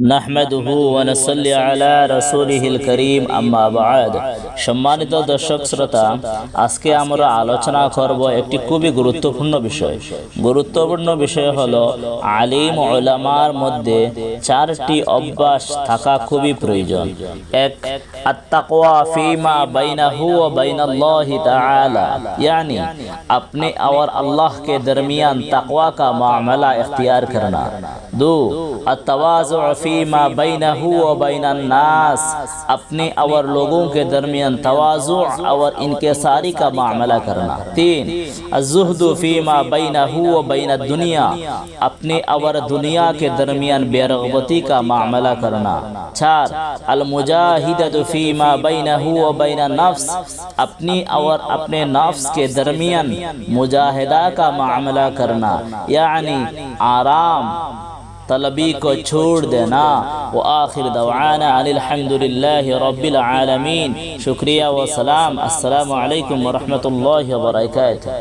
নাহমেদহু ওয়ানসল্লি আলা রসুলিহিল করিম, আম্মা বাদ। সম্মানিত দর্শক শ্রোতা, আজকে আমরা আলোচনা করব একটি খুবই গুরুত্বপূর্ণ বিষয়। গুরুত্বপূর্ণ বিষয় হলো, আলিম ওলামার মধ্যে চারটি অভ্যাস থাকা খুবই প্রয়োজন। এক, আত্তাকওয়া ফিমা বাইনাহু ওয়া বাইনাল্লাহি তাআলা। ইয়ানি, আপনি আর আল্লাহ কে দরমিয়ান তাকওয়া কা মামলা اختیار کرنا দু التواضع فیما بینہ و بین الناس. اپنے اور لوگوں کے درمیان تواضع اور ان کے ساری کا معاملہ کرنا. تین، الزہد فیما بینہ و بین الدنیا. اپنے اور دنیا کے درمیان بے رغبتی کا معاملہ کرنا. چار، المجاہدت فیما بینہ و بین النفس. اپنی اور اپنے نفس کے درمیان مجاہدہ کا معاملہ کرنا. یعنی آرام طلبی کو چھوڑ دینا و آخر دعوانا الحمدللہ رب العالمین شکریہ و سلام السلام علیکم ورحمت اللہ وبرکاتہ